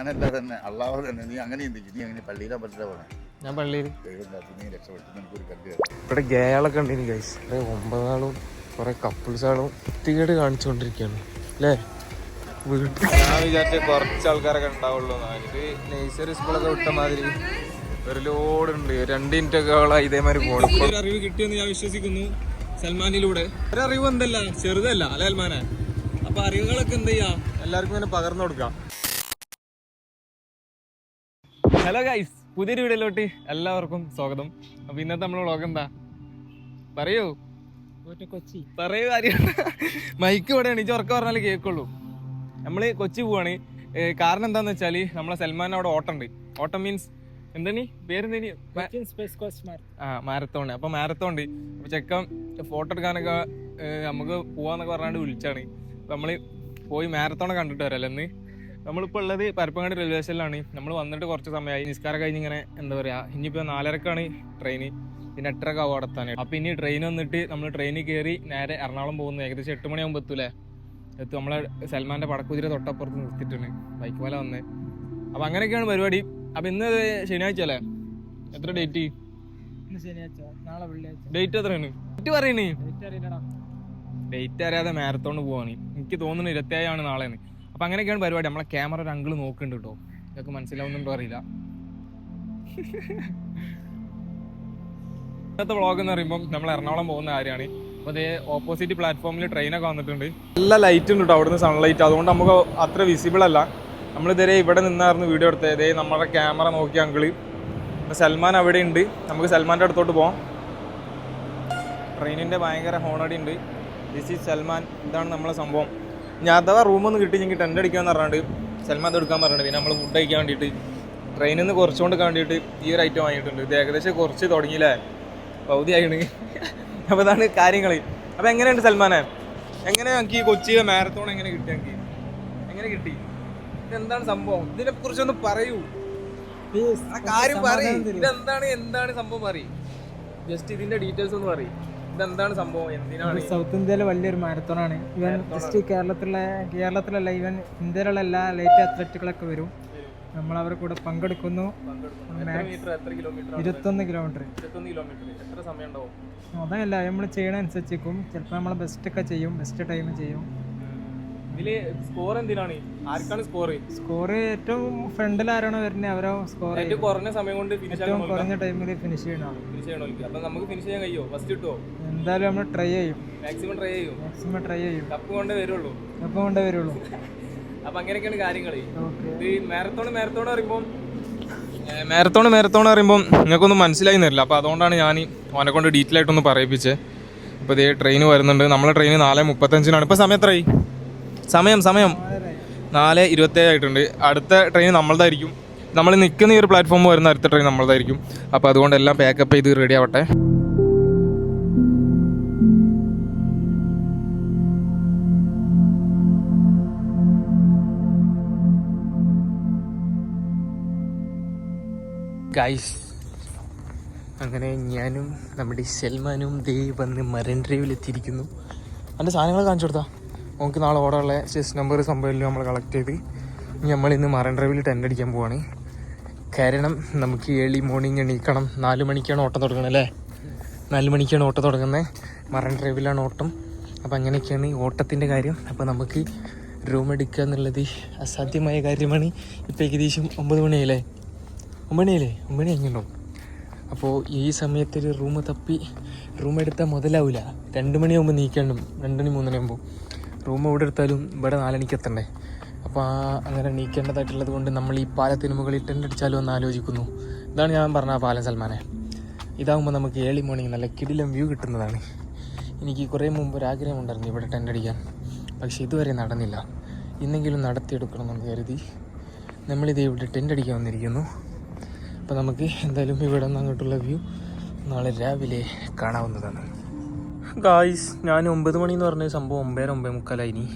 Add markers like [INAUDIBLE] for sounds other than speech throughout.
ഞാനല്ല തന്നെ. അള്ളാഹു തന്നെ. നീ അങ്ങനെ ചിന്തിച്ചു നീ അങ്ങനെ പള്ളിയിലാ പറ്റില്ല പോണേ. ഞാൻ പള്ളിയിൽ. നീ രക്ഷപ്പെട്ടു എനിക്കൊരു കല്ല് ഇവിടെ ഗേളൊക്കെ ഉണ്ട് ഗൈസ് ഒമ്പതാളും കുറെ കപ്പിൾസാളും വൃത്തികേട് കാണിച്ചുകൊണ്ടിരിക്കുകയാണ്. അല്ലേ? വീട്ടിൽ. ഞാൻ വിചാരിച്ച കുറച്ച് ആൾക്കാരൊക്കെ ഉണ്ടാവുള്ളൂ ഇത് നഴ്സറി സ്കൂളൊക്കെ വിട്ട മാതിരി ഒരു ലോഡ് ഉണ്ട്. രണ്ട് മിനിറ്റ് ഒക്കെ ഇതേമാതിരി പോകണം ഒരു അറിവ് കിട്ടിയെന്ന് ഞാൻ വിശ്വസിക്കുന്നു സൽമാനിലൂടെ. ഒരു അറിവ് എന്തല്ല ചെറുതല്ല അല്ലെ സൽമാനെ? അപ്പൊ അറിവുകളൊക്കെ എന്ത് ചെയ്യാ എല്ലാവർക്കും ഇങ്ങനെ പകർന്നു കൊടുക്കാം. ഹലോ ഗൈസ് പുതിയൊരു വീഡിയോയിലോട്ട് എല്ലാവർക്കും സ്വാഗതം. അപ്പൊ ഇന്നത്തെ നമ്മളെ വ്ളോഗ് എന്താ? പറയൂ. കൊച്ചി. പറയൂ കാര്യം മൈക്ക് ഇവിടെ എണീച്ച് ഉറക്കം പറഞ്ഞാലേ കേൾക്കുള്ളൂ. നമ്മൾ കൊച്ചി പോവാണ്. കാരണം എന്താന്ന് വെച്ചാൽ നമ്മളെ സൽമാൻ അവിടെ ഓട്ടം ഉണ്ട്. ഓട്ടം മീൻസ് എന്താണ്? പേരെന്തേനി ആ മാരത്തോൺ അപ്പൊ മാരത്തോൺ ഉണ്ട്. അപ്പൊ ചെക്കൻ ഫോട്ടോ എടുക്കാനൊക്കെ നമുക്ക് പോവാന്നൊക്കെ പറഞ്ഞാണ്ട് വിളിച്ചാണ്. അപ്പൊ നമ്മൾ പോയി മാരത്തോൺ കണ്ടിട്ട് വരാല്ലോ ഇന്ന്. നമ്മളിപ്പോ ഉള്ളത് പരപ്പങ്ങാടി റെയിൽവേ സ്റ്റേഷനിലാണ് നമ്മൾ വന്നിട്ട് കുറച്ച് സമയമായി നിസ്കാരം കഴിഞ്ഞ് ഇങ്ങനെ എന്താ പറയാ ഇനിയിപ്പോ നാലരക്കാണ് ട്രെയിൻ പിന്നെ എട്ടരക്ക് ആവും അവിടെ എത്താൻ അപ്പൊ ഇനി ട്രെയിൻ വന്നിട്ട് നമ്മൾ ട്രെയിനിൽ കയറി നേരെ എറണാകുളം പോകുന്നു. ഏകദേശം എട്ട് മണിയാകുമ്പോൾ എത്തൂലേ? എത്തും. നമ്മളെ സൽമാന്റെ പടക്കുതിര തൊട്ടപ്പുറത്ത് നിർത്തിയിട്ടുണ്ട് ബൈക്ക് പോലെ വന്ന്. അപ്പോൾ അങ്ങനെയൊക്കെയാണ് പരിപാടി. അപ്പോൾ ഇന്ന് ശനിയാഴ്ച അല്ലേ? എത്ര ഡേറ്റ് ഡേറ്റ് എത്രയാണ്? ഡേറ്റ് പറയണേ. ഡേറ്റ് അറിയാതെ മാരത്തോണ് പോവാണ്. എനിക്ക് തോന്നുന്നു ഇരുപത്തേഴാണ് നാളെന്ന്. അപ്പൊ അങ്ങനെയൊക്കെയാണ് പരിപാടി. നമ്മളെ ക്യാമറ ഒരു അങ്കിൾ നോക്കുന്നുണ്ട് കേട്ടോ. ഇതൊക്കെ മനസ്സിലാവുന്നുണ്ടോ അറിയില്ല. ഇന്നത്തെ വ്ളോഗ് എന്ന് പറയുമ്പോൾ നമ്മൾ എറണാകുളം പോകുന്ന കാര്യമാണ്. അപ്പോൾ അതേ ഓപ്പോസിറ്റ് പ്ലാറ്റ്ഫോമിൽ ട്രെയിനൊക്കെ വന്നിട്ടുണ്ട്. നല്ല ലൈറ്റ് ഉണ്ട് കേട്ടോ അവിടുന്ന് സൺലൈറ്റ് അതുകൊണ്ട് നമുക്ക് അത്ര വിസിബിൾ അല്ല. നമ്മൾ ഇതുവരെ ഇവിടെ നിന്നായിരുന്നു വീഡിയോ എടുത്തത്. ഇതേ നമ്മുടെ ക്യാമറ നോക്കിയ അങ്കിൾ ഇപ്പൊ സൽമാൻ അവിടെ ഉണ്ട്. നമുക്ക് സൽമാന്റെ അടുത്തോട്ട് പോവാം. ട്രെയിനിന്റെ ഭയങ്കര ഹോണടി ഉണ്ട്. This is Salman. ഇതാണ് നമ്മളെ സംഭവം. ഞാൻ അഥവാ റൂമൊന്നും കിട്ടി ഞങ്ങൾക്ക് ടെന്റ് അടിക്കാൻ പറഞ്ഞിട്ട് സൽമാൻ അത് എടുക്കാൻ പറഞ്ഞിട്ട് പിന്നെ നമ്മൾ ഫുഡ് കഴിക്കാൻ വേണ്ടിയിട്ട് ട്രെയിനിൽ നിന്ന് കുറച്ചുകൊണ്ട് വേണ്ടിയിട്ട് ഈ ഒരു ഐറ്റം വാങ്ങിയിട്ടുണ്ട്. ഇത് ഏകദേശം കുറച്ച് തുടങ്ങിയില്ലേ? ആയിണ്. അപ്പോൾ അതാണ് കാര്യങ്ങൾ അപ്പോൾ എങ്ങനെയുണ്ട് സൽമാനെ? എങ്ങനെ ഞങ്ങൾക്ക് ഈ കൊച്ചി മാരത്തോൺ എങ്ങനെ കിട്ടി ഞങ്ങൾക്ക് എങ്ങനെ കിട്ടി? ഇതെന്താണ് സംഭവം? ഇതിനെ കുറിച്ചൊന്ന് പറയൂ. ആ കാര്യം പറയും. ഇതെന്താണ് എന്താണ് സംഭവം പറയും? ജസ്റ്റ് ഇതിന്റെ ഡീറ്റെയിൽസ് ഒന്ന് പറയും. ഇതെന്താണ് സംഭവം? എന്തിനാണ് സൗത്ത് ഇന്ത്യയിലെ വലിയൊരു മാരത്തോണാണ്. ഇവൻ ജസ്റ്റ് കേരളത്തിലെ കേരളത്തിലല്ല ഇവൻ ഇന്ത്യയിലുള്ള എല്ലാ ലൈറ്റ് അത്ലറ്റുകളൊക്കെ വരും. നമ്മൾ അവരുടെ കൂടെ പങ്കെടുക്കുന്നു. ഇരുപത്തൊന്ന് കിലോമീറ്റർ അതല്ല നമ്മൾ ചെയ്യണ അനുസരിച്ചേക്കും ചിലപ്പോൾ നമ്മൾ ബെസ്റ്റ് ഒക്കെ ചെയ്യും ബെസ്റ്റ് ടൈം ചെയ്യും. ഇതിൽ സ്കോർ എന്തിനാണ്? ആർക്കാണ് സ്കോർ സ്കോർ ഏറ്റവും ഫ്രണ്ടിൽ ആരാണോ വരുന്നത് അവരോ സ്കോർ ഏറ്റവും കുറഞ്ഞ സമയം കൊണ്ട് ഫിനിഷ് ഏറ്റവും കുറഞ്ഞ ടൈമിൽ ഫിനിഷ് ചെയ്യണം ഫിനിഷ് ചെയ്യണോ അപ്പൊ നമുക്ക് ഫിനിഷ് ചെയ്യാൻ കഴിയോ? ഫസ്റ്റ് കിട്ടുമോ എന്തായാലും നമ്മൾ ട്രൈ ചെയ്യും. മാക്സിമം ട്രൈ ചെയ്യും. മാക്സിമം ട്രൈ ചെയ്യും. കപ്പ് കൊണ്ടേ വരുള്ളൂ. കപ്പ് കൊണ്ടേ വരുള്ളൂ. അപ്പൊ അങ്ങനെയൊക്കെയാണ് കാര്യങ്ങൾ ഇത് മാരത്തോൺ മാരത്തോൺ പറയുമ്പോൾ മാരത്തോൺ മാരത്തോൺ പറയുമ്പോൾ നിങ്ങൾക്കൊന്നും മനസ്സിലായി തരില്ല. അപ്പോൾ അതുകൊണ്ടാണ് ഞാൻ ഓനെ കൊണ്ട് ഡീറ്റെയിൽ ആയിട്ടൊന്ന് പറയിപ്പിച്ചത് അപ്പോൾ ഇതേ ട്രെയിൻ വരുന്നുണ്ട്. നമ്മളെ ട്രെയിൻ നാല് മുപ്പത്തഞ്ചിനാണ്. ഇപ്പോൾ സമയം എത്രയായി? സമയം സമയം. നാല് ഇരുപത്തേഴ് ആയിട്ടുണ്ട്. അടുത്ത ട്രെയിൻ നമ്മളതായിരിക്കും നമ്മൾ നിൽക്കുന്ന ഈ ഒരു പ്ലാറ്റ്ഫോം വരുന്ന അടുത്ത ട്രെയിൻ നമ്മളതായിരിക്കും അപ്പോൾ അതുകൊണ്ട് എല്ലാം പാക്കപ്പ് ചെയ്ത് റെഡി ആവട്ടെ. ഗൈസ് അങ്ങനെ ഞാനും നമ്മുടെ സൽമാനും ദേ വന്ന് മരൻ ഡ്രൈവിൽ എത്തിയിരിക്കുന്നു അതിന്റെ സാധനങ്ങൾ കാണിച്ചു കൊടുത്താ? നമുക്ക് നാളെ ഓടാനുള്ള ചെസ് നമ്പർ സംഭവം നമ്മൾ കളക്ട് ചെയ്ത്. നമ്മൾ ഇന്ന് മറൈൻ ഡ്രൈവിൽ ടെന്റ് അടിക്കാൻ പോവാണ്. കാരണം നമുക്ക് ഏർലി മോർണിംഗ് എണീക്കണം. നാല് മണിക്കാണ് ഓട്ടം തുടങ്ങുന്നത് അല്ലേ? നാല് മണിക്കാണ് ഓട്ടം തുടങ്ങുന്നത്. മറൈൻ ഡ്രൈവിലാണ് ഓട്ടം. അപ്പോൾ അങ്ങനെയൊക്കെയാണ് ഈ ഓട്ടത്തിന്റെ കാര്യം. അപ്പോൾ നമുക്ക് റൂം എടുക്കുക എന്നുള്ളത് അസാധ്യമായ കാര്യമാണ്. ഇപ്പോൾ ഏകദേശം ഒമ്പത് മണിയല്ലേ ഒമ്പണിയല്ലേ ഒമ്പണി കഴിഞ്ഞിട്ടുണ്ടോ? അപ്പോൾ ഈ സമയത്ത് ഒരു റൂം തപ്പി റൂം എടുത്താൽ മുതലാവില്ല രണ്ട് മണിയാകുമ്പോൾ നീക്കണം രണ്ട് മണി മൂന്ന് മണിയാകുമ്പോൾ റൂം എവിടെ എടുത്താലും ഇവിടെ നാലണിക്ക് എത്തണ്ടേ? അപ്പോൾ ആ അങ്ങനെ നീക്കേണ്ടതായിട്ടുള്ളത് കൊണ്ട് നമ്മൾ ഈ പാലത്തിന് മുകളിൽ ടെന്റ് അടിച്ചാലും എന്ന് ആലോചിക്കുന്നു. ഇതാണ് ഞാൻ പറഞ്ഞ ആ പാലം സൽമാനെ. ഇതാകുമ്പോൾ നമുക്ക് ഏളി മോർണിംഗ് നല്ല കിടിലം വ്യൂ കിട്ടുന്നതാണ്. എനിക്ക് കുറേ മുമ്പ് ഒരു ആഗ്രഹം ഉണ്ടായിരുന്നു ഇവിടെ ടെന്റ് അടിക്കാൻ. പക്ഷേ ഇതുവരെ നടന്നില്ല. ഇന്നെങ്കിലും നടത്തിയെടുക്കണമെന്ന് കരുതി നമ്മളിത് ഇവിടെ ടെന്റ് അടിക്കാൻ വന്നിരിക്കുന്നു. അപ്പോൾ നമുക്ക് എന്തായാലും ഇവിടെ നിന്ന് അങ്ങോട്ടുള്ള വ്യൂ നാളെ രാവിലെ കാണാവുന്നതാണ്. ഗായ്സ് ഞാൻ ഒമ്പത് മണി എന്ന് പറഞ്ഞ സംഭവം ഒമ്പതര ഒമ്പത് മുക്കാലായിനി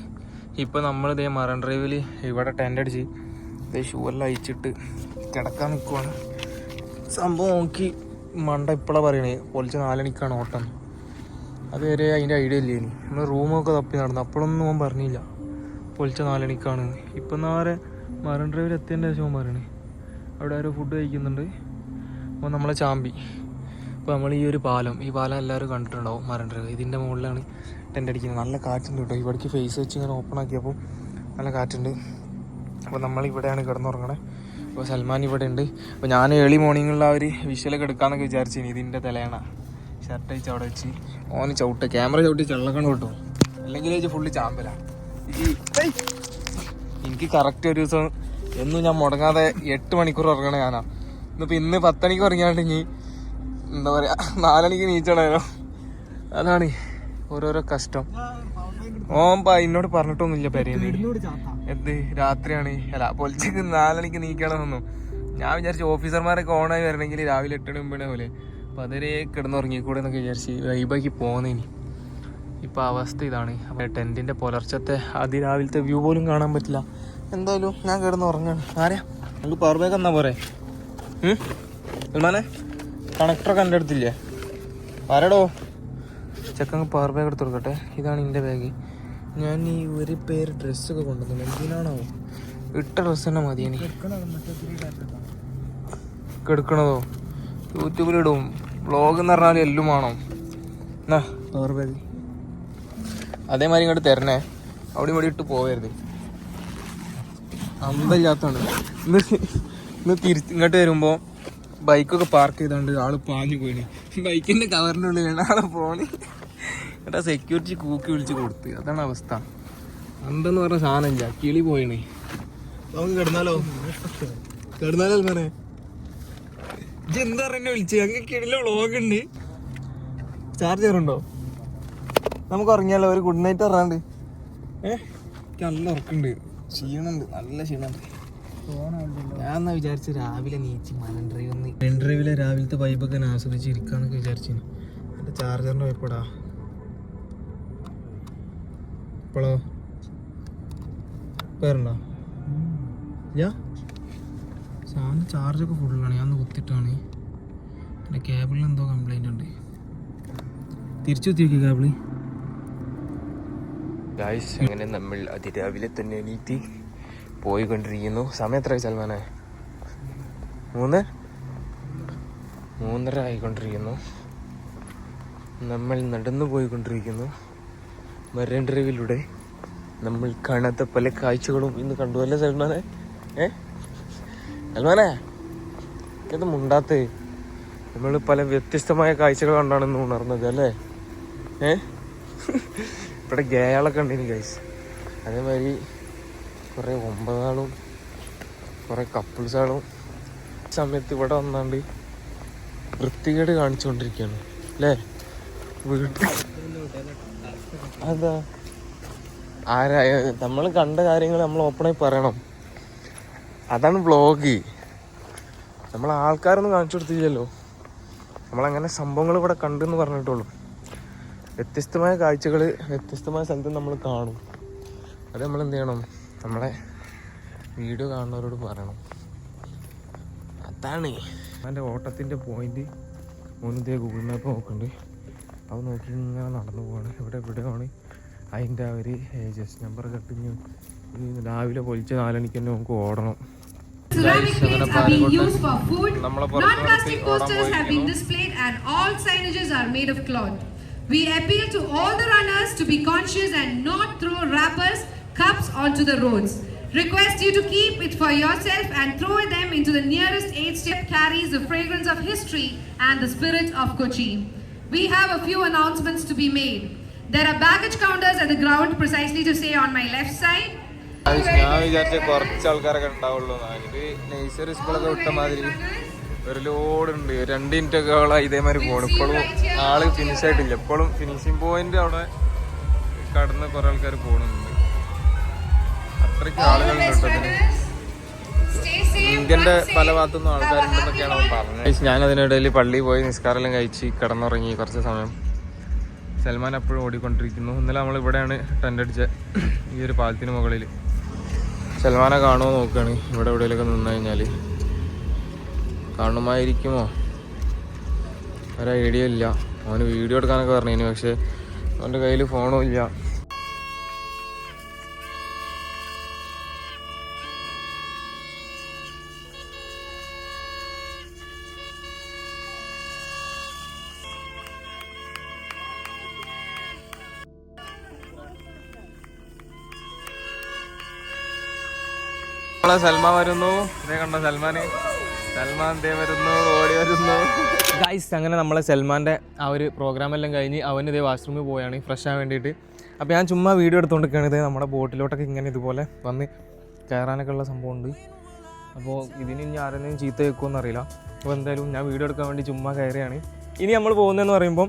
ഇപ്പോൾ നമ്മൾ ഇതേ മറൻ ഡ്രൈവിൽ ഇവിടെ ടെന്റ് അടിച്ച് ഇതേ ഷൂ എല്ലാം അയച്ചിട്ട് കിടക്കാൻ നിൽക്കുവാണ് സംഭവം നോക്കി മണ്ട ഇപ്പോഴാണ് പറയണേ പൊളിച്ച് നാലണിക്കാണ് ഓട്ടം. അതുവരെ അതിന്റെ ഐഡിയ ഇല്ലേ ഇനി? നമ്മൾ റൂമൊക്കെ തപ്പി നടന്നു അപ്പോഴൊന്നും ഓൻ പറഞ്ഞില്ല. പൊളിച്ച നാലണിക്കാണ്. ഇപ്പം നേരെ മറൻ ഡ്രൈവിൽ എത്തിയതിന്റെ ശേഷം പറയണേ. അവിടെ ആരോ ഫുഡ് കഴിക്കുന്നുണ്ട്. അപ്പോൾ നമ്മളെ ചാമ്പി. അപ്പോൾ നമ്മൾ ഈ ഒരു പാലം ഈ പാലം എല്ലാവരും കണ്ടിട്ടുണ്ടാവും ഡ്രൈവ് ഇതിന്റെ മുകളിലാണ് ടെന്റ് അടിക്കുന്നത്. നല്ല കാറ്റുണ്ട് കേട്ടോ. ഇവിടേക്ക് ഫേസ് വെച്ച് ഇങ്ങനെ ഓപ്പൺ ആക്കിയപ്പോൾ നല്ല കാറ്റുണ്ട്. അപ്പോൾ നമ്മൾ ഇവിടെയാണ് കിടന്നുറങ്ങണേ. അപ്പോൾ സൽമാൻ ഇവിടെ ഉണ്ട്. അപ്പോൾ ഞാൻ ഏർലി മോർണിംഗിലുള്ള ആ ഒരു വിഷ്വലൊക്കെ എടുക്കാമെന്നൊക്കെ വിചാരിച്ചിനി ഇതിന്റെ തലയാണ് ഷർട്ട് അയച്ച് അവിടെ വെച്ച് ഓന് ചവിട്ട് ക്യാമറ ചവിട്ടി ചെള്ളക്കണം കിട്ടും. അല്ലെങ്കിൽ വെച്ച് ഫുള്ള് ചാമ്പലാണ് എനിക്ക് കറക്റ്റ് ഒരു ദിവസം എന്നും ഞാൻ മുടങ്ങാതെ എട്ട് മണിക്കൂർ ഉറങ്ങണ ഞാനാ. ഇന്നിപ്പോൾ ഇന്ന് പത്തണിക്ക് ഉറങ്ങിയാണ്ട് ഇനി എന്താ പറയാ നാലണിക്ക് നീച്ചണായിരുന്നു അതാണ് ഓരോരോ കഷ്ടം. ഓൻ എന്നോട് പറഞ്ഞിട്ടൊന്നുമില്ല പെരേന്ന്. എന്ത്? രാത്രിയാണ്. അല്ല പൊലിച്ചക്ക് നാലണിക്ക് നീക്കണമെന്നൊന്നും ഞാൻ വിചാരിച്ചു ഓഫീസർമാരൊക്കെ ഓണായി വരണമെങ്കിൽ രാവിലെ എട്ട് മണി മുമ്പേ പോലെ. അപ്പം അതുവരെ കിടന്നുറങ്ങിക്കൂടെ എന്നൊക്കെ വിചാരിച്ച് വൈബാക്കി പോകുന്നതിന് ഇപ്പം അവസ്ഥ ഇതാണ്. അപ്പം ടെന്റിന്റെ പുലർച്ചത്തെ അതിരാവിലത്തെ വ്യൂ പോലും കാണാൻ പറ്റില്ല. എന്തായാലും ഞാൻ കിടന്നുറങ്ങാണ്. ആരാ? നമുക്ക് പവർ ബാക്ക് എന്നാ പോരെ? സൽമാനെ? കണക്ടറൊക്കെ എന്റെ അടുത്തില്ലേ ആരടോ? ചെക്കങ്ങ് പവർ ബാഗ് എടുത്ത് കൊടുക്കട്ടെ. ഇതാണ് എന്റെ ബാഗ്. ഞാൻ ഈ ഒരു പേര് ഡ്രസ്സൊക്കെ കൊണ്ടുവന്നു. എന്തിനാണോ ഇട്ട ഡ്രസ്സ് തന്നെ മതി എനിക്ക്. എടുക്കണതോ യൂട്യൂബിലിടും വ്ളോഗ് എന്ന് പറഞ്ഞാൽ എല്ലാം ആണോ എന്നാ പവർ ബാഗ് അതേമാതിരി ഇങ്ങോട്ട് തരണേ. അവിടെ ഇവിടെ ഇട്ട് പോവരുത്. അമ്പല്ലാത്താണ് ഇന്ന് ഇന്ന് തിരിച്ച് ഇങ്ങോട്ട് വരുമ്പോ ബൈക്കൊക്കെ പാർക്ക് ചെയ്താണ്ട് ആൾ പാഞ്ഞു പോയിന് ബൈക്കിന്റെ കവറിന്റെ ഉള്ളിൽ ആളെ ഫോണ് എന്നിട്ട് സെക്യൂരിറ്റി കൂക്കി വിളിച്ച് കൊടുത്ത്. അതാണ് അവസ്ഥ. എന്തെന്ന് പറഞ്ഞ സാധനം ഇല്ല. കിളി പോയിണേ. നമുക്ക് കിടന്നാലോ? കിടന്നാലോ അൽമാനെ ഇജ്ജ് എന്താ പറയുക വിളിച്ചത് അങ്ങ് കിളിലെ ഉണ്ട് ചാർജർ ഉണ്ടോ നമുക്ക് ഉറങ്ങിയാലോ? ഒരു ഗുഡ് നൈറ്റ് പറഞ്ഞാണ്ട്. ഏഹ് നല്ല ഉറക്കുണ്ട്. ക്ഷീണുണ്ട്. നല്ല ക്ഷീണുണ്ട്. ഞാൻ വിചാരിച്ചു രാവിലെ നീച്ച് മലൻ ഡ്രൈവ് ഒന്ന് മലൻ ഡ്രൈവിലെ രാവിലത്തെ വൈബൊക്കെ ഞാൻ ആസ്വദിച്ച് ഇരിക്കാന്നൊക്കെ വിചാരിച്ചു എന്റെ ചാർജറിന്റെ വൈപ്പടാ ഇപ്പോഴോ പേരുണ്ടോ ഞാ സാധനം ചാർജൊക്കെ ഫുള്ളാണ് ഞാൻ ഒന്ന് കുത്തിട്ടാണ്. എന്റെ കേബിളിൽ എന്തോ കംപ്ലൈന്റ് ഉണ്ട്. തിരിച്ചു കുത്തി നോക്കി കേബിൾ ഗായ്സ് അങ്ങനെ നമ്മൾ അതിരാവിലെ തന്നെ എണീറ്റ് പോയിക്കൊണ്ടിരിക്കുന്നു. സമയം എത്ര സൽമാനെ? മൂന്ന്? മൂന്നര ആയിക്കൊണ്ടിരിക്കുന്നു. നമ്മൾ നടന്നു പോയിക്കൊണ്ടിരിക്കുന്നു. മരൻ ഡ്രൈവിലൂടെ നമ്മൾ കാണാത്ത പല കാഴ്ചകളും ഇന്ന് കണ്ടു അല്ലേ സൽമാനെ? ഏ? സൽമാനെ ഇത് മുണ്ടാത്തേ. നമ്മൾ പല വ്യത്യസ്തമായ കാഴ്ചകൾ കണ്ടാണ് ഇന്ന് ഉണർന്നത് അല്ലേ? ഏ? [LAUGHS] ഇവിടെ ഗേയാളൊക്കെ ഉണ്ടെങ്കിൽ ഗൈസ് അതേമാതിരി കുറേ ഒമ്പതാളും കുറേ കപ്പിൾസാളും സമയത്ത് ഇവിടെ വന്നാണ്ട് വൃത്തികേട് കാണിച്ചുകൊണ്ടിരിക്കുകയാണ് അല്ലേ വീട്ടിൽ അതാ. ആരാ നമ്മൾ കണ്ട കാര്യങ്ങൾ നമ്മൾ ഓപ്പണായി പറയണം. അതാണ് വ്ളോഗ് നമ്മൾ ആൾക്കാരൊന്നും കാണിച്ചു കൊടുത്തില്ലല്ലോ. നമ്മളങ്ങനെ സംഭവങ്ങൾ ഇവിടെ കണ്ടെന്ന് പറഞ്ഞിട്ടുള്ളൂ. വ്യത്യസ്തമായ കാഴ്ചകൾ വ്യത്യസ്തമായ സ്ഥലത്ത് നമ്മൾ കാണും. അത് നമ്മൾ എന്ത് ചെയ്യണം? നമ്മളെ വീഡിയോ കാണുന്നവരോട് പറയണം. അതാണ്. എന്റെ ഓട്ടത്തിന്റെ പോയിന്റ് മൂന്നിതേ ഗൂഗിൾ മാപ്പ് നോക്കുന്നുണ്ട്. അത് നോക്കി ഇങ്ങനെ നടന്നു പോവാണ്. ഇവിടെ എവിടെയാണ്? അതിന്റെ അവർ ഏജസ് നമ്പർ കട്ടിഞ്ഞു രാവിലെ പൊലിച്ച നാലണിക്ക് തന്നെ നമുക്ക് ഓടണം. We appeal to all the runners to be conscious and not throw wrappers cups onto the roads. Request you to keep it for yourself and throw them into the nearest aid step carries the fragrance of history and the spirit of Kochi. We have a few announcements to be made. There are baggage counters at the ground precisely to say on my left side. ഞാൻ വിചാരിച്ച കുറച്ച് ആൾക്കാരൊക്കെ ഉണ്ടാവുള്ളൂ ഇത് nursery സ്കൂളൊക്കെ വിട്ട മാതിരി ഒരു ലോഡ് ഉണ്ട് രണ്ട് മിനിറ്റ് ഒക്കെ ഇതേമാതിരി പോകണം ഇപ്പോഴും ആൾ ഫിനിഷ് ആയിട്ടില്ല ഇപ്പോഴും ഫിനിഷിംഗ് പോയിന്റ് അവിടെ കടന്ന് കുറെ ആൾക്കാർ പോകുന്നുണ്ട് അത്രയ്ക്ക് ആളുകളുണ്ട് ഇന്ത്യന്റെ പല ഭാഗത്തുനിന്നും ആൾക്കാരുണ്ടെന്നൊക്കെയാണ് അവൻ പറഞ്ഞത്. ഞാൻ അതിനിടയിൽ പള്ളിയിൽ പോയി നിസ്കാരെല്ലാം കഴിച്ച് കിടന്നുറങ്ങി കുറച്ച് സമയം. സൽമാൻ എപ്പോഴും ഓടിക്കൊണ്ടിരിക്കുന്നു. ഇന്നലെ നമ്മൾ ഇവിടെയാണ് ടെന്റ് ഈ ഒരു പാലത്തിന് മുകളിൽ. സൽമാനെ കാണുമോ നോക്കുകയാണ്. ഇവിടെ എവിടെയെങ്കിലൊക്കെ നിന്ന് കഴിഞ്ഞാൽ. കാണുമായിരിക്കുമോ? ഒരു ഐഡിയ ഇല്ല. അവന് വീഡിയോ എടുക്കാനൊക്കെ പറഞ്ഞു പക്ഷേ അവന്റെ കയ്യിൽ ഫോണും ഇല്ല. നമ്മളെ സൽമാൻ വരുന്നു. ഇതേ കണ്ടോ സൽമാൻ സൽമാൻ ദേ വരുന്നു ഓടി വരുന്നു. ഗൈസ് അങ്ങനെ നമ്മളെ സൽമാന്റെ ആ ഒരു പ്രോഗ്രാമെല്ലാം കഴിഞ്ഞ് അവൻ ഇതേ വാഷ്റൂമിൽ പോയാണ് ഫ്രഷ് ആവാൻ വേണ്ടിയിട്ട്. അപ്പോൾ ഞാൻ ചുമ്മാ വീഡിയോ എടുത്തുകൊണ്ടിരിക്കുകയാണ് ഇത് നമ്മുടെ ബോട്ടിലോട്ടൊക്കെ ഇങ്ങനെ ഇതുപോലെ വന്ന് കയറാനൊക്കെ ഉള്ള സംഭവമുണ്ട്. അപ്പോൾ ഇതിന് ഇനി ആരെങ്കിലും ചീത്ത വെക്കുമെന്ന് അറിയില്ല. അപ്പോൾ എന്തായാലും ഞാൻ വീഡിയോ എടുക്കാൻ വേണ്ടി ചുമ്മാ കയറിയാണ് ഇനി നമ്മൾ പോകുന്നതെന്ന് പറയുമ്പോൾ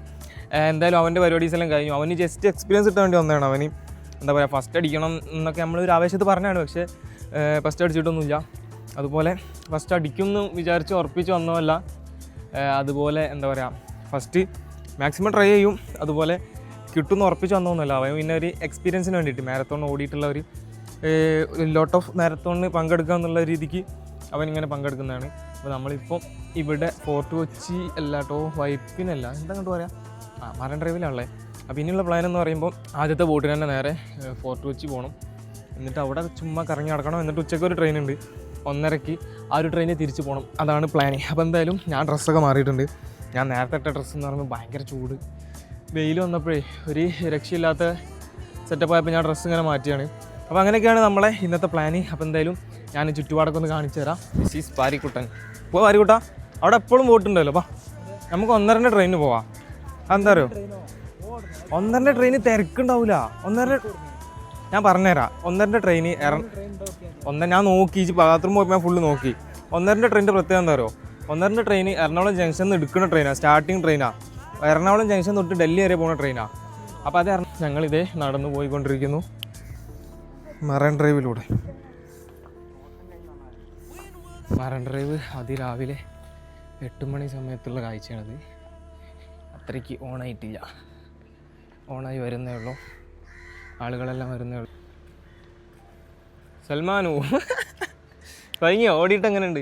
എന്തായാലും അവന്റെ പരിപാടീസ് എല്ലാം കഴിഞ്ഞു. അവന് ജസ്റ്റ് എക്സ്പീരിയൻസ് കിട്ടാൻ വേണ്ടി വന്നതാണ് അവന്. എന്താ പറയുക ഫസ്റ്റ് അടിക്കണം എന്നൊക്കെ നമ്മൾ ഒരു ആവേശത്ത് പറഞ്ഞാണ്. പക്ഷേ ഫസ്റ്റ് അടിച്ചിട്ടൊന്നുമില്ല. അതുപോലെ ഫസ്റ്റ് അടിക്കും എന്ന് വിചാരിച്ച് ഉറപ്പിച്ച് വന്നതല്ല. അതുപോലെ എന്താ പറയുക ഫസ്റ്റ് മാക്സിമം ട്രൈ ചെയ്യും. അതുപോലെ കിട്ടുമെന്ന് ഉറപ്പിച്ച് വന്നതൊന്നുമല്ല. അവൻ പിന്നെ ഒരു എക്സ്പീരിയൻസിന് വേണ്ടിയിട്ട് മാരത്തോൺ ഓടിയിട്ടുള്ള ഒരു ലോട്ട് ഓഫ് മാരത്തോണിന് പങ്കെടുക്കുക എന്നുള്ള രീതിക്ക് അവൻ ഇങ്ങനെ പങ്കെടുക്കുന്നതാണ്. അപ്പോൾ നമ്മളിപ്പം ഇവിടെ ഫോർട്ട് കൊച്ചി അല്ല കേട്ടോ വൈപ്പിനല്ല എന്താ കണ്ടു പറയാം? ആ മറൻ ഡ്രൈവിലാണല്ലേ അപ്പോൾ ഇനിയുള്ള പ്ലാൻ എന്ന് പറയുമ്പോൾ ആദ്യത്തെ ബോട്ടിന് തന്നെ നേരെ ഫോർട്ട് കൊച്ചി പോകണം എന്നിട്ട് അവിടെ ചുമ്മാ കറങ്ങി നടക്കണം. എന്നിട്ട് ഉച്ചയ്ക്ക് ഒരു ട്രെയിൻ ഉണ്ട്. ഒന്നരയ്ക്ക് ആ ഒരു ട്രെയിനിൽ തിരിച്ചു പോകണം അതാണ് പ്ലാൻ അപ്പോൾ എന്തായാലും ഞാൻ ഡ്രസ്സൊക്കെ മാറിയിട്ടുണ്ട്. ഞാൻ നേരത്തെ ഇട്ട ഡ്രസ്സ് എന്ന് പറയുമ്പോൾ ഭയങ്കര ചൂട്. വെയിൽ വന്നപ്പോഴേ ഒരു രക്ഷയില്ലാത്ത സെറ്റപ്പ് ആയപ്പോൾ ഞാൻ ഡ്രസ്സ് ഇങ്ങനെ മാറ്റിയാണ്. അപ്പോൾ അങ്ങനെയൊക്കെയാണ് നമ്മളെ ഇന്നത്തെ പ്ലാന് അപ്പോൾ എന്തായാലും ഞാൻ ചുറ്റുപാടൊക്കെ ഒന്ന് കാണിച്ചു തരാം. This is Parikuttan. ഇപ്പോൾ പാരിക്കുട്ട. അവിടെ എപ്പോഴും പോയിട്ടുണ്ടല്ലോ അപ്പം നമുക്ക് ഒന്നരന്റെ ട്രെയിനിന് പോവാം. അതെന്താ അറിയോ? ഒന്നരന്റെ ട്രെയിന് തിരക്കുണ്ടാവില്ല ഒന്നര ഞാൻ പറഞ്ഞുതരാം. ഒന്നരന്റെ ട്രെയിൻ ഇറ ഒന്നര ഞാൻ നോക്കി ബാത്റൂം പോയി ഞാൻ ഫുള്ള് നോക്കി. ഒന്നരന്റെ ട്രെയിനിന്റെ പ്രത്യേകത എന്താ പറയുക ഒന്നരന്റെ ട്രെയിൻ എറണാകുളം ജംഗ്ഷനിൽ നിന്ന് എടുക്കുന്ന ട്രെയിനാണ് സ്റ്റാർട്ടിങ് ട്രെയിനാണ് എറണാകുളം ജംഗ്ഷൻ തൊട്ട് ഡൽഹി വരെ പോകുന്ന ട്രെയിനാണ് അപ്പോൾ അത് ഞങ്ങളിതേ നടന്നു പോയിക്കൊണ്ടിരിക്കുന്നു. മറൈൻ ഡ്രൈവിലൂടെ. മറൈൻ ഡ്രൈവ് അതിരാവിലെ എട്ട് മണി സമയത്തുള്ള കാഴ്ചയാണത്. അത്രയ്ക്ക് ഓണായിട്ടില്ല. ഓണായി വരുന്നേ ഉള്ളൂ. ആളുകളെല്ലാം വരുന്നേ ഉള്ളൂ. സൽമാനു? കഴിഞ്ഞോ? ഓടിയിട്ട് എങ്ങനെയുണ്ട്?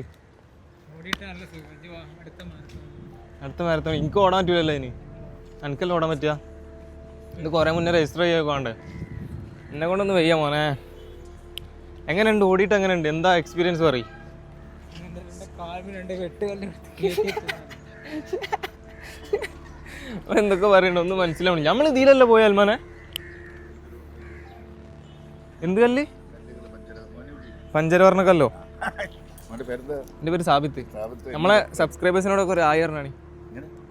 അടുത്ത മാരത്തോൺ. എനിക്ക് ഓടാൻ പറ്റൂലല്ലോ ഇനി. എനിക്കല്ല ഓടാൻ പറ്റുക ഇത് കുറേ മുന്നേ രജിസ്റ്റർ ചെയ്യാൻ വേണ്ടേ എന്നെ കൊണ്ടൊന്ന് വയ്യ മോനെ. എങ്ങനെയുണ്ട്? ഓടിയിട്ട് എങ്ങനെയുണ്ട്? എന്താ എക്സ്പീരിയൻസ് പറയും? [LAUGHS] എന്തൊക്കെ പറയണ്ട? ഒന്നും മനസ്സിലാവണം നമ്മൾ ഇതിലല്ലേ പോയാൽ അൽമാനെ? എന്ത് കല്ല്? പഞ്ചരവർണ കല്ലോ എന്റെ പേര് സാബിത്ത്. നമ്മളെ സബ്സ്ക്രൈബേഴ്സിനോടൊക്കെ ഒരു ഹായ് പറഞ്ഞാണ്.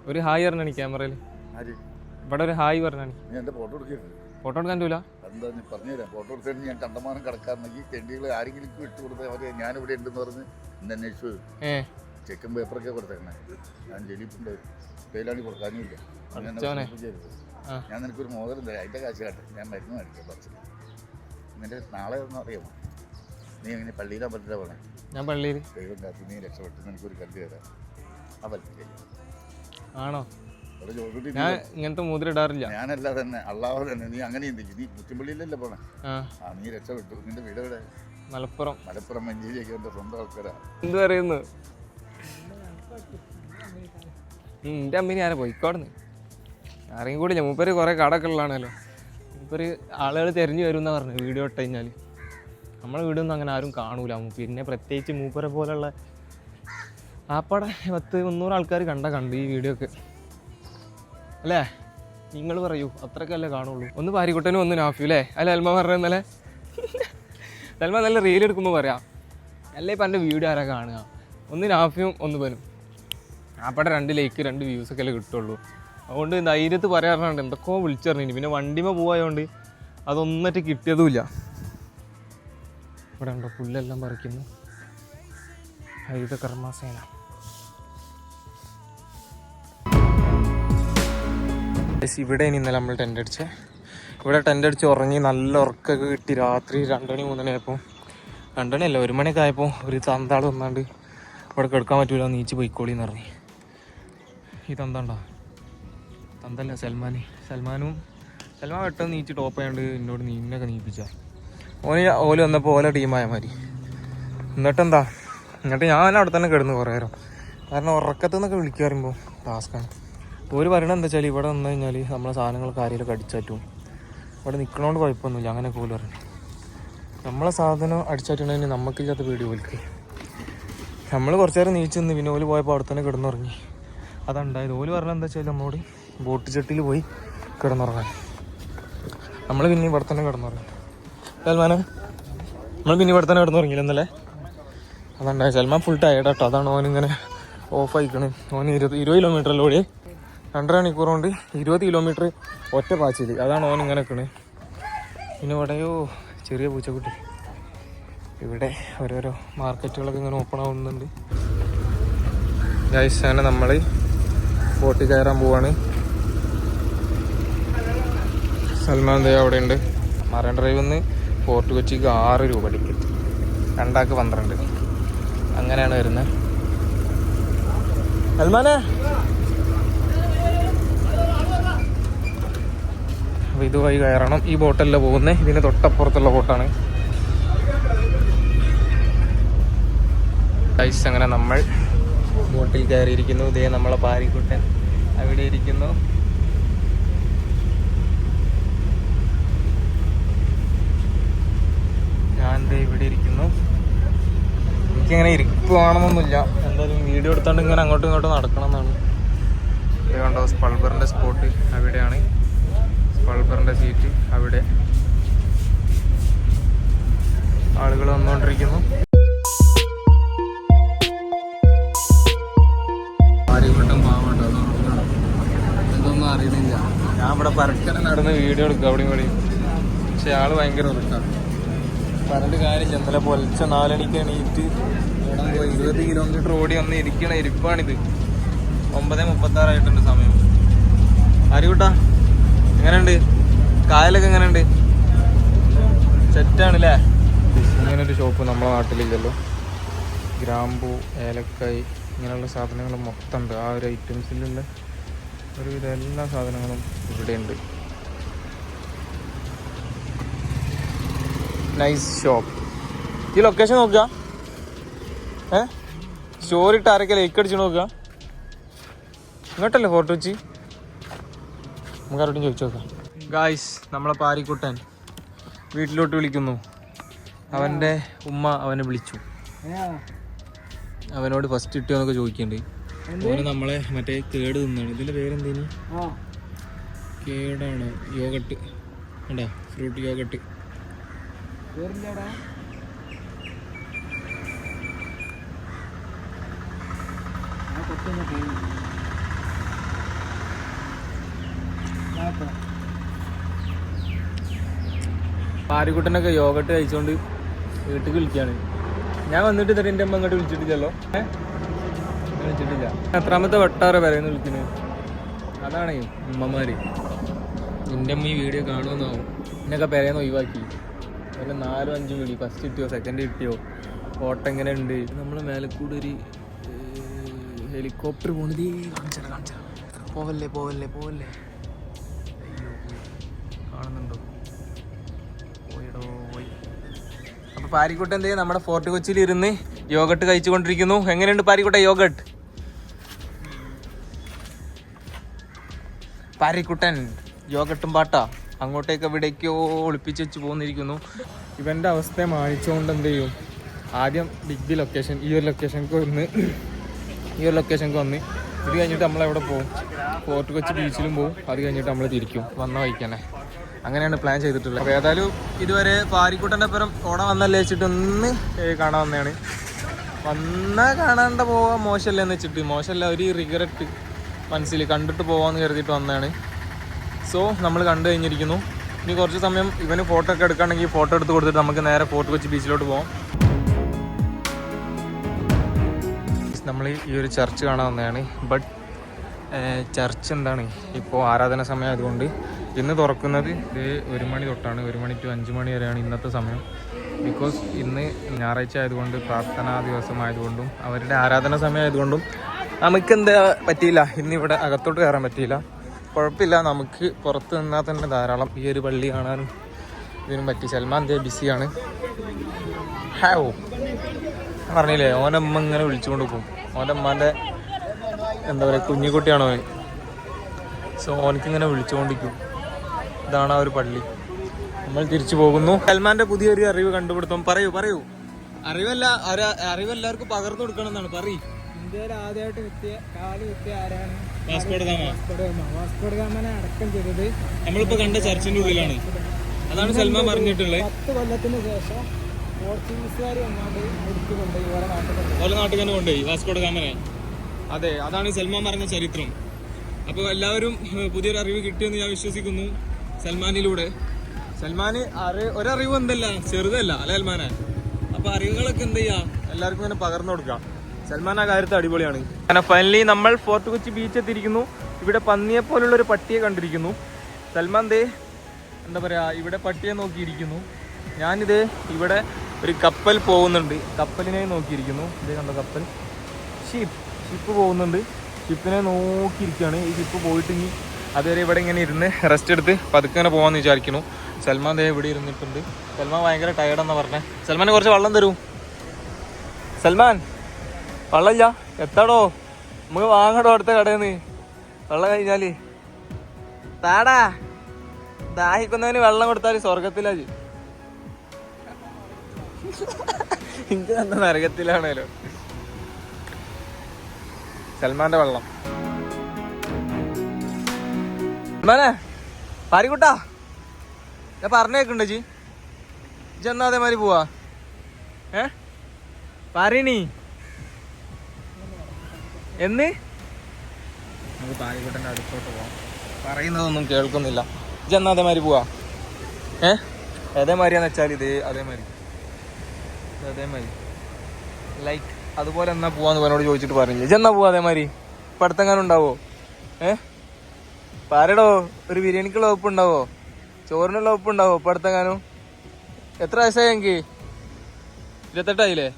ഒരു ഹായ് പറഞ്ഞാണ് ക്യാമറയിൽ ഇവിടെ ഒരു ഹായ് പറഞ്ഞാണ്. ഫോട്ടോ എടുക്കാൻ പറ്റൂല? എന്താ ഞാൻ പറഞ്ഞുതരാം ഫോട്ടോ എടുത്തിട്ട് ഞാൻ കണ്ടമാനം കിടക്കാറുണ്ടെങ്കിൽ ആരെങ്കിലും ഇട്ട് കൊടുത്താൽ അവർ ഞാനിവിടെ ഉണ്ടെന്ന് പറഞ്ഞ് എന്നെ അന്വേഷിച്ചു വരും. ഏ. ചെക്കൻ പേപ്പറൊക്കെ കൊടുത്തേക്കണേ. ഞാൻ ജലിപ്പുണ്ട് പേലാണി. സൂചിപ്പിച്ചത്. ആ. ഞാൻ നിനക്കൊരു മോതിരം തരാം. അതിന്റെ കാശ് കാട്ടെ. ഞാൻ മരുന്ന് ബസ്സിൽ നിന്റെ നാളെ ഒന്നും അറിയാമോ? നീ എങ്ങനെ പള്ളിയിലാ പറ്റില്ല പോണേ. ഞാൻ പള്ളിയിൽ ദൈവം കാത്തി നീ രക്ഷപ്പെട്ട് നിനക്കൊരു കല്ല് തരാം. ആ പറ്റില്ല ആണോ? അവിടെ ചോദിച്ചിട്ട് ഞാൻ ഇങ്ങനത്തെ മുദ്ര ഇടാറില്ല. ഞാനല്ല തന്നെ അള്ളാഹു തന്നെ. നീ അങ്ങനെ ചിന്തിക്കും. നീ കുറ്റിപ്പള്ളിയിലല്ലേ പോണേ? ആ. ആ നീ രക്ഷപ്പെട്ടു. നിന്റെ വീട് എവിടെ? മലപ്പുറം. മലപ്പുറം മഞ്ചേരിയൊക്കെ എന്റെ സ്വന്തം ആൾക്കാരാ. എന്ത് പറയുന്നു? എന്റെ അമ്മീന് ഞാൻ പോയിക്കോടുന്നു? ആരെയും കൂടില്ല. മൂപ്പര് കുറേ ഉള്ളതാണല്ലോ. മൂപ്പര് ആളുകൾ തിരഞ്ഞു വരും എന്നാ പറഞ്ഞു വീഡിയോ ഇട്ട് കഴിഞ്ഞാൽ നമ്മളെ ഒന്നും അങ്ങനെ ആരും കാണൂല പിന്നെ പ്രത്യേകിച്ച് മൂപ്പരെ പോലുള്ള ആപ്പാടെ പത്ത് മുന്നൂറ് ആൾക്കാർ കണ്ട കണ്ടു ഈ വീഡിയോ ഒക്കെ അല്ലേ? നിങ്ങൾ പറയൂ അത്രക്കല്ലേ കാണുള്ളൂ. ഒന്ന് പാരിക്കുട്ടനും ഒന്ന് നാഫിയും അല്ലേ? അല്ല അൽമ പറഞ്ഞ ഇന്നലെ? അൽമ നല്ല റീൽ എടുക്കുമ്പോൾ പറയാം അല്ലേ ഇപ്പം എന്റെ വീഡിയോ ആരാ കാണുക? ഒന്ന് നാഫിയും ഒന്ന് പനും ആപ്പടെ രണ്ട് ലൈക്ക് രണ്ട് വ്യൂസ് ഒക്കെ അല്ലേ കിട്ടുള്ളൂ. അതുകൊണ്ട് ധൈര്യത്ത് പറയാറുണ്ട് എന്തൊക്കെയോ വിളിച്ചറിഞ്ഞു. പിന്നെ വണ്ടിമ പോവായതുകൊണ്ട് അതൊന്നിട്ട് കിട്ടിയതുമില്ല. ഇവിടെ ഉണ്ടോ? പുല്ലെല്ലാം പറിക്കുന്നു. ഹരിത കർമ്മസേന. Guys, ഇവിടെ ഇനി ഇന്നലെ നമ്മൾ ടെന്റ് അടിച്ചേ. ഇവിടെ ടെന്റ് അടിച്ച് ഉറങ്ങി നല്ല ഉറക്കൊക്കെ കിട്ടി. രാത്രി രണ്ടണി മൂന്നണി ആയപ്പോൾ രണ്ടണി അല്ല ഒരു മണിയൊക്കെ ആയപ്പോൾ ഒരു തന്താൾ വന്നാണ്ട് ഇവിടെ കിടക്കാൻ പറ്റൂല നീച്ച് പോയിക്കോളിന്ന് പറഞ്ഞു. ഈ തന്താണ്ടോ തന്തല്ല സൽമാൻ സൽമാനും സൽമാൻ പെട്ടെന്ന് നീച്ച് ടോപ്പ് ആയതുകൊണ്ട് എന്നോട് നീനൊക്കെ നീപ്പിച്ച ഓന് ഓൽ വന്നപ്പോൾ ഓല ടീമായ മാതിരി. എന്നിട്ടെന്താ? എന്നിട്ട് ഞാൻ അവിടെ തന്നെ കിടന്നു കുറേ നേരം. കാരണം ഉറക്കത്തു നിന്നൊക്കെ വിളിക്കുക പറയുമ്പോൾ ടാസ്ക്കാണ് ഒരു പറയണത് എന്താ വെച്ചാൽ ഇവിടെ വന്നു കഴിഞ്ഞാൽ നമ്മളെ സാധനങ്ങളൊക്കെ ആരെങ്കിലും അടിച്ചാറ്റും ഇവിടെ നിൽക്കണോണ്ട് കുഴപ്പമൊന്നുമില്ല. അങ്ങനെ പോലും പറഞ്ഞു നമ്മളെ സാധനം അടിച്ചാറ്റുണ്ടെങ്കിൽ നമുക്കില്ലാത്ത പേടി പോലിക്ക് നമ്മൾ കുറച്ച് നേരം നീച്ച് നിന്ന് പിന്നെ ഓൽ പോയപ്പോൾ അവിടെ തന്നെ കിടന്നുറങ്ങി അതുണ്ടായത് ഓൽ പറഞ്ഞത് എന്താ വെച്ചാൽ നമ്മളോട് ബോട്ട് ചട്ടിയിൽ പോയി കിടന്നുറങ്ങാൻ. നമ്മൾ പിന്നെ ഇവിടെ തന്നെ കിടന്നുറങ്ങി. സൽമാനെ? നമ്മൾ പിന്നെ ഇവിടെ തന്നെ കിടന്നുറങ്ങിയില്ല ഇന്നലെ? അതുണ്ടായി സൽമാൻ ഫുൾ ടയർഡ് കേട്ടോ അതാണ് ഓനിങ്ങനെ ഓഫ് ആയിക്കണ്. ഓൻ ഇരുപത് ഇരുപത് കിലോമീറ്റർ ഓടി രണ്ടര മണിക്കൂർ കൊണ്ട് ഇരുപത് കിലോമീറ്റർ ഒറ്റ പാച്ചിൽ അതാണ് ഓൻ ഇങ്ങനെ നിൽക്കണേ പിന്നെ ഇവിടെയോ ചെറിയ പൂച്ചക്കുട്ടി. ഇവിടെ ഓരോരോ മാർക്കറ്റുകളൊക്കെ ഇങ്ങനെ ഓപ്പൺ ആവുന്നുണ്ട്. ഗൈസ് അങ്ങനെ നമ്മൾ ബോട്ടിൽ കയറാൻ പോവാണ്. സൽമാൻ ദേ അവിടെ ഉണ്ട് മറൈൻ ഡ്രൈവ് നിന്ന് ഫോർട്ട് കൊച്ചിക്ക് ആറ് രൂപ ടിക്കറ്റ്. രണ്ടാൾക്ക് പന്ത്രണ്ട്. അങ്ങനെയാണ് വരുന്നത്. സൽമാനെ? അപ്പോൾ ഇതുമായി കയറണം. ഈ ബോട്ടല്ല പോകുന്നത്. ഇതിന് തൊട്ടപ്പുറത്തുള്ള ബോട്ടാണ്. ഐസ് അങ്ങനെ നമ്മൾ ബോട്ടിൽ കയറിയിരിക്കുന്നു. ഇതേ നമ്മളെ പാരിക്കുട്ടൻ അവിടെ ഇരിക്കുന്നു. ദേ ഇവിടെ ഇരിക്കുന്നു. എനിക്കിങ്ങനെ ഇരിക്കുവാണെന്നൊന്നുമില്ല. എന്തായാലും വീഡിയോ എടുത്തോണ്ട് ഇങ്ങനെ അങ്ങോട്ടും ഇങ്ങോട്ടും നടക്കണം എന്നാണ് ഇത് കണ്ടോ സ്പൾബറിന്റെ സ്പോട്ട് അവിടെയാണ്. സ്പൾബറിന്റെ സീറ്റ് അവിടെ. ആളുകൾ വന്നുകൊണ്ടിരിക്കുന്നു. ഇതൊന്നും അറിയുന്നില്ല. ഞാൻ ഇവിടെ പരക്കനെ നടന്ന് വീഡിയോ എടുക്കും അവിടെയും ഇവിടെയും. പക്ഷെ ആൾ ഭയങ്കര ഉറക്കാണ്. പറഞ്ഞിട്ട് കാര്യമില്ല. ഇന്നലെ പൊലച്ച നാലണിക്ക് എണീറ്റ് ഇരുപത് കിലോമീറ്റർ ഓടി വന്ന് ഇരിക്കണ ഇരിപ്പാണിത്. ഒമ്പത് മുപ്പത്തി ആറായിട്ടുണ്ട് സമയം. ആര്യകൂട്ടാ എങ്ങനെയുണ്ട്? കായലൊക്കെ എങ്ങനെയുണ്ട്? സെറ്റാണല്ലേ? ഇങ്ങനെ ഒരു ഷോപ്പ് നമ്മളെ നാട്ടിലില്ലല്ലോ. ഗ്രാമ്പു ഏലക്കായ് ഇങ്ങനെയുള്ള സാധനങ്ങൾ മൊത്തം ഉണ്ട്. ആ ഒരു ഐറ്റംസിലുള്ള ഒരുവിധ എല്ലാ സാധനങ്ങളും ഇവിടെ നൈസ് ഷോപ്പ് ഈ ലൊക്കേഷൻ നോക്കുക. ഏ? സ്റ്റോറി ഇട്ട് ആരൊക്കെ ലൈക്ക് അടിച്ച് നോക്കുക. ഇങ്ങോട്ടല്ലേ ഫോട്ടോ വെച്ച്? നമുക്ക് ആരോടും ചോദിച്ചു നോക്കാം. ഗായ്സ് നമ്മളെ പാരിക്കുട്ടൻ വീട്ടിലോട്ട് വിളിക്കുന്നു. അവന്റെ ഉമ്മ അവനെ വിളിച്ചു. അവനോട് ഫസ്റ്റ് കിട്ടിയോ എന്നൊക്കെ ചോദിക്കുന്നുണ്ട് ഓന് നമ്മളെ മറ്റേ കേട് തിന്നാണ്. ഇതിന്റെ പേരെന്തേനു? കേടാണ്. യോഗട്ട് കണ്ടോ? ഫ്രൂട്ട് യോഗട്ട് വേറില്ലടാ ആ കൊത്തൊന്ന് പോയി. പാരിക്കുട്ടനൊക്കെ യോഗട്ട് കഴിച്ചുകൊണ്ട് വീട്ടിൽ വിളിക്കുകയാണ് ഞാൻ വന്നിട്ട് ഇതുവരെ എന്റെ അമ്മ അങ്ങോട്ട് വിളിച്ചിട്ടില്ലല്ലോ. ഏഹ് വിളിച്ചിട്ടില്ല. എത്രാമത്തെ വട്ടാറ വരെയെന്ന് വിളിക്കുന്നത് അതാണേ അമ്മമാര് നിന്റെ അമ്മ ഈ വീഡിയോ കാണുമെന്നാവും എന്നൊക്കെ പെരയെന്ന് ഒഴിവാക്കി. വല്ല നാലോ അഞ്ചും വിളി. ഫസ്റ്റ് കിട്ടിയോ? സെക്കൻഡ് കിട്ടിയോ? ഫോട്ടോ എങ്ങനെ ഉണ്ട്? നമ്മളെ കൂടെ ഒരു ഹെലികോപ്റ്റർ പോണത് കാണിച്ചാ കാണിച്ചാ പോവല്ലേ പോവല്ലേ പോവല്ലേ? അയ്യോ കാണുന്നുണ്ടോ? പോയിടോ പോയി. അപ്പൊ പാരിക്കോട്ട് എന്തേ നമ്മുടെ ഫോർട്ട് കൊച്ചിയിൽ ഇരുന്ന് യോഗട്ട് കഴിച്ചുകൊണ്ടിരിക്കുന്നു. എങ്ങനെയുണ്ട് പാരിക്കോട്ടെ യോഗട്ട്? പാരിക്കുട്ടൻ യോഗട്ടും പാട്ടാ? അങ്ങോട്ടേക്ക് എവിടേക്കോ ഒളിപ്പിച്ച് വെച്ച് പോന്നിരിക്കുന്നു. ഇവന്റെ അവസ്ഥയെ മാനിച്ചുകൊണ്ട് എന്ത് ചെയ്യും? ആദ്യം ബിഗ് ബി ലൊക്കേഷൻ ഈ ഒരു ലൊക്കേഷനിക്ക് വന്ന് ഈ ഒരു ലൊക്കേഷനിക്ക് വന്ന്. ഇത് കഴിഞ്ഞിട്ട് നമ്മൾ എവിടെ പോകും ഫോർട്ട് കൊച്ചി ബീച്ചിലും പോകും അത് കഴിഞ്ഞിട്ട് നമ്മൾ തിരിക്കും. വന്ന വഴിക്കന്നെ. അങ്ങനെയാണ് പ്ലാൻ ചെയ്തിട്ടുള്ളത്. അപ്പോൾ ഏതായാലും ഇതുവരെ പാരിക്കുട്ടന്റെ അപ്പുറം ഓടാൻ വന്നല്ലേ വെച്ചിട്ട് ഒന്ന് കാണാൻ വന്നതാണ്. വന്നാൽ കാണാണ്ട് പോവാൻ മോശമല്ല എന്ന് വെച്ചിട്ട്. മോശമല്ല ഒരു റിഗ്രറ്റ് മനസ്സിൽ കണ്ടിട്ട് പോവാമെന്ന് കരുതിയിട്ട് വന്നതാണ്. സോ നമ്മൾ കണ്ടു കഴിഞ്ഞിരിക്കുന്നു. ഇനി കുറച്ച് സമയം ഇവന് ഫോട്ടോ ഒക്കെ എടുക്കുകയാണെങ്കിൽ ഫോട്ടോ എടുത്ത് കൊടുത്തിട്ട് നമുക്ക് നേരെ ഫോർട്ട് കൊച്ചി ബീച്ചിലോട്ട് പോകാം നമ്മൾ ഈ ഒരു ചർച്ച് കാണാൻ വന്നതാണ്. ബട്ട് ചർച്ച് എന്താണ്? ഇപ്പോൾ ആരാധന സമയം ആയതുകൊണ്ട് ഇന്ന് തുറക്കുന്നത് ഇത് ഒരു മണി തൊട്ടാണ്. ഒരു മണി ടു അഞ്ച് മണി വരെയാണ് ഇന്നത്തെ സമയം. ബിക്കോസ് ഇന്ന് ഞായറാഴ്ച ആയതുകൊണ്ട് പ്രാർത്ഥനാ ദിവസമായതുകൊണ്ടും അവരുടെ ആരാധന സമയം ആയതുകൊണ്ടും നമുക്ക് എന്താ പറ്റിയില്ല. ഇന്നിവിടെ അകത്തോട്ട് കയറാൻ പറ്റിയില്ല. കുഴപ്പമില്ല. നമുക്ക് പുറത്ത് നിന്നാൽ തന്നെ ധാരാളം ഈ ഒരു പള്ളി കാണാനും ഇതിനും പറ്റി. സൽമാൻ ദേ ബിസിയാണ്. ഹാവോ ഞാൻ പറഞ്ഞില്ലേ ഓന്റെ അമ്മ ഇങ്ങനെ വിളിച്ചുകൊണ്ട് പോകും ഓന്റെ അമ്മാന്റെ എന്താ പറയുക കുഞ്ഞിക്കുട്ടിയാണോ സോ ഓനക്കിങ്ങനെ വിളിച്ചുകൊണ്ടിരിക്കും. ഇതാണ് ആ ഒരു പള്ളി. നമ്മൾ തിരിച്ചു പോകുന്നു. സൽമാന്റെ പുതിയൊരു അറിവ് കണ്ടുപിടുത്തം. പറയൂ പറയൂ. അറിവല്ല അറിവെല്ലാവർക്കും പകർന്നു കൊടുക്കണം എന്നാണ്. പറയൂ. ഇന്ത്യയിൽ ആദ്യമായിട്ട് വിത്തിയ കാൽ വിത്തിയ ആരാണ്? വാസ്കോഡ് ഗാമ. വാസ്കോഡ് ഗാമനെ അടക്കം ചെയ്തത് നമ്മളിപ്പോ കണ്ട ചർച്ചിന്റെ ഉള്ളിലാണ്. അതാണ് സൽമ പറഞ്ഞിട്ടുള്ളത് പത്ത് കൊല്ലത്തിന് ശേഷം പോർച്ചുഗീസുകാർ വന്നാണ്ട് എടുത്തു കൊണ്ടുപോയി ഇവരെ നാട്ടിൽ ഓരോ നാട്ടുകാരനെ കൊണ്ടുപോയി വാസ്കോഡ് ഗാമനെ. അതെ അതാണ് സൽമാൻ പറഞ്ഞ ചരിത്രം. അപ്പോൾ എല്ലാവരും പുതിയൊരു അറിവ് കിട്ടിയെന്ന് ഞാൻ വിശ്വസിക്കുന്നു സൽമാനിലൂടെ. സൽമാൻ അറി ഒരറിവ് എന്തല്ല ചെറുതല്ല അല്ലെ സൽമാനെ? അപ്പൊ അറിവുകളൊക്കെ എന്ത് ചെയ്യാ എല്ലാവർക്കും ഇങ്ങനെ പകർന്നു കൊടുക്കാം. സൽമാൻ കാര്യത്തിൽ അടിപൊളിയാണ്. അങ്ങനെ ഫൈനലി നമ്മൾ ഫോർട്ട് കൊച്ചി ബീച്ച് എത്തിയിരിക്കുന്നു. ഇവിടെ പന്നിയെ പോലുള്ള ഒരു പട്ടിയെ കണ്ടിരിക്കുന്നു. സൽമാൻ ദേ എന്താ പറയാ ഇവിടെ പട്ടിയെ നോക്കിയിരിക്കുന്നു. ഞാനിത് ഇവിടെ ഒരു കപ്പൽ പോകുന്നുണ്ട്. കപ്പലിനെ നോക്കിയിരിക്കുന്നു. ഇതേ കണ്ട കപ്പൽ? ഷിപ്പ് ഷിപ്പ് പോകുന്നുണ്ട്. ഷിപ്പിനെ നോക്കിയിരിക്കുകയാണ്. ഈ ഷിപ്പ് പോയിട്ട് ഇനി അതുവരെ ഇവിടെ ഇങ്ങനെ ഇരുന്ന് റെസ്റ്റ് എടുത്ത് പതുക്കെ ഇങ്ങനെ പോകാമെന്ന് വിചാരിക്കുന്നു. സൽമാൻ ദേ ഇവിടെ ഇരുന്നിട്ടുണ്ട്. സൽമാൻ ഭയങ്കര ടയർഡെന്നാണ് പറഞ്ഞേ. സൽമാന് കുറച്ച് വെള്ളം തരൂ. സൽമാൻ! വെള്ളമില്ല. എത്താടോ? നമുക്ക് വാങ്ങടോ അടുത്ത കടയിൽ നിന്ന് വെള്ളം കഴിഞ്ഞാൽ. താടാ. ദാഹിക്കുന്നതിന് വെള്ളം കൊടുത്താൽ സ്വർഗത്തിലാ. എനിക്ക് നല്ല നരകത്തിലാണേലോ. സൽമാന്റെ വെള്ളം. സൽമാനെ പാരിക്കുട്ടാ. ഞാൻ പറഞ്ഞേക്കുണ്ട് ജി. ജി എന്നാ അതേമാതിരി പോവാ. ഏ? പാരിണി. എന്ന്? നമുക്ക് പാരിക്കുട്ടന്റെ അടുത്തോട്ട് പോവാം. പറയുന്നതൊന്നും കേൾക്കുന്നില്ല. ഇജ്ജ് എന്നാ അതേമാതിരി പോവാ? ഏ? അതേമാതിരിയാന്ന് വെച്ചാൽ ഇത് അതേമാതിരി. അതേമാതിരി. ലൈക്ക് അതുപോലെ എന്നാ പോവാന്ന് പറഞ്ഞോട് ചോദിച്ചിട്ട് പറഞ്ഞില്ല? ഇജ്ജ് എന്നാ പോവാ അതേമാതിരി? ഇപ്പം അടുത്തെങ്ങാനും ഉണ്ടാവോ? ഏ? പാരടോ ഒരു ബിരിയാണിക്കുള്ള ഉപ്പ് ഉണ്ടാവോ? ചോറിനുള്ള ഉപ്പ് ഉണ്ടാവോ? ഇപ്പം അടുത്തെങ്ങാനും എത്ര വയസ്സായി എനിക്ക് ഇരുപത്തെട്ടായില്ലേ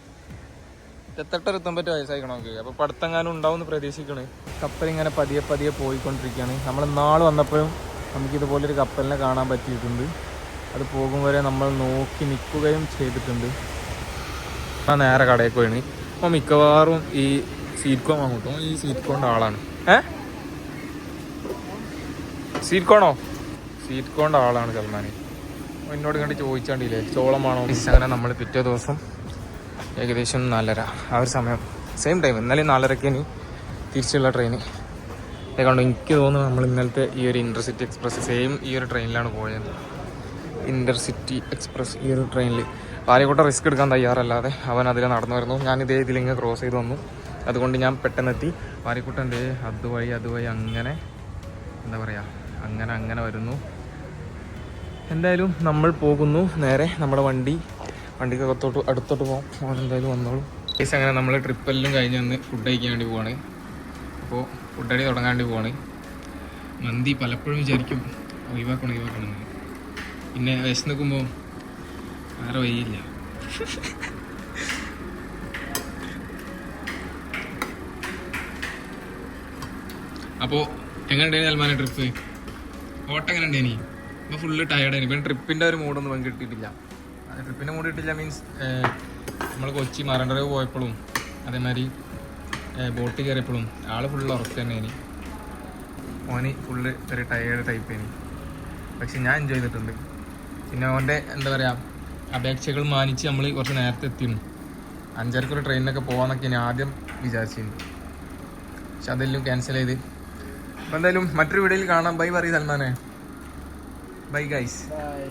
ഇരുപത്തെട്ട് ഇരുപത്തൊമ്പത് വയസ്സായിക്കണം നമുക്ക് അപ്പോൾ പഠിത്തങ്ങാനും ഉണ്ടാവും എന്ന് പ്രതീക്ഷിക്കണേ. കപ്പൽ ഇങ്ങനെ പതിയെ പതിയെ പോയിക്കൊണ്ടിരിക്കുകയാണ് നമ്മൾ നാളെ വന്നപ്പോഴും നമുക്ക് ഇതുപോലൊരു കപ്പലിനെ കാണാൻ പറ്റിയിട്ടുണ്ട്. അത് പോകും വരെ നമ്മൾ നോക്കി നിൽക്കുകയും ചെയ്തിട്ടുണ്ട്. ആ നേരെ കടയിൽ പോയിന് അപ്പോൾ മിക്കവാറും ഈ സീറ്റ് കോൺ വാങ്ങൂട്ടോ ഈ സീറ്റ് കോണിന്റെ ആളാണ്. ഏ? സീറ്റ് കോണോ സീറ്റ് കോണിന്റെ ആളാണ് സൽമാൻ എന്നോട് കണ്ട് ചോദിച്ചാണ്ടില്ലേ? ചോളമാണോ അങ്ങനെ നമ്മൾ പിറ്റേ ദിവസം ഏകദേശം നാലര. ആ ഒരു സമയം. സെയിം ടൈം ഇന്നലെ നാലരക്ക് ഇനി തിരിച്ചുള്ള ട്രെയിൻ അതേക്കാണ്ട് എനിക്ക് തോന്നുന്നു നമ്മൾ ഇന്നലത്തെ ഈ ഒരു ഇന്റർസിറ്റി എക്സ്പ്രസ് സെയിം ഈ ഒരു ട്രെയിനിലാണ് പോയത്. ഇന്റർസിറ്റി എക്സ്പ്രസ് ഈ ഒരു ട്രെയിനിൽ പാലക്കോട്ട റിസ്ക് എടുക്കാൻ തയ്യാറല്ലാതെ അവൻ അതിൽ നടന്നു വരുന്നു. ഞാൻ ഇതേ ഇതിലിങ്ങ് ക്രോസ് ചെയ്ത് വന്നു. അതുകൊണ്ട് ഞാൻ പെട്ടെന്നെത്തി. പാലക്കോട്ടന്റെ അതുവഴി അതുവഴി അങ്ങനെ എന്താ പറയുക അങ്ങനെ അങ്ങനെ വരുന്നു. എന്തായാലും നമ്മൾ പോകുന്നു നേരെ നമ്മുടെ വണ്ടി. വണ്ടിക്ക് അകത്തോട്ട് അടുത്തോട്ട് പോകാം എന്തായാലും വന്നോളൂ. കേസ് അങ്ങനെ നമ്മൾ ട്രിപ്പെല്ലാം കഴിഞ്ഞ് വന്ന് ഫുഡ് കഴിക്കാൻ വേണ്ടി പോവാണ്. അപ്പോൾ ഫുഡ് അടി തുടങ്ങാൻ വേണ്ടി പോവാണ്. മന്തി പലപ്പോഴും വിചാരിക്കും ഒഴിവാക്കണം ഒഴിവാക്കണം പിന്നെ വിശന്ന് നിൽക്കുമ്പോൾ വേറെ വഴിയില്ല. അപ്പോൾ എങ്ങനെയുണ്ടായിരുന്നു അൽമാന ട്രിപ്പ് ഓട്ടം എങ്ങനെ ഉണ്ടായിനി? ഫുള്ള് ടയർഡായി ഇപ്പം ട്രിപ്പിന്റെ ഒരു മൂഡൊന്നും കിട്ടിയിട്ടില്ല. അത് കൂടിയിട്ടില്ല മീൻസ് നമ്മൾ കൊച്ചി മറണ്ടറവ് പോയപ്പോഴും അതേമാതിരി ബോട്ട് കയറിയപ്പോഴും ആൾ ഫുള്ള് ഉറക്കം ഇനി ഓന് ഫുള്ള് ഒരു ടയേർഡ് ടൈപ്പ് ഇനി പക്ഷെ ഞാൻ എൻജോയ് ചെയ്തിട്ടുണ്ട്. പിന്നെ ഓന്റെ എന്താ പറയുക അപേക്ഷകൾ മാനിച്ച് നമ്മൾ കുറച്ച് നേരത്തെ എത്തിയിരുന്നു അഞ്ചരക്കൊരു ട്രെയിനിനൊക്കെ പോകാമെന്നൊക്കെ ഞാൻ ആദ്യം വിചാരിച്ചിരുന്നു. പക്ഷെ അതെല്ലാം ക്യാൻസൽ ചെയ്ത്. അപ്പോൾ എന്തായാലും മറ്റൊരു വീഡിയോയിൽ കാണാം. ബൈ പറയും സൽമാനെ. Bye guys bye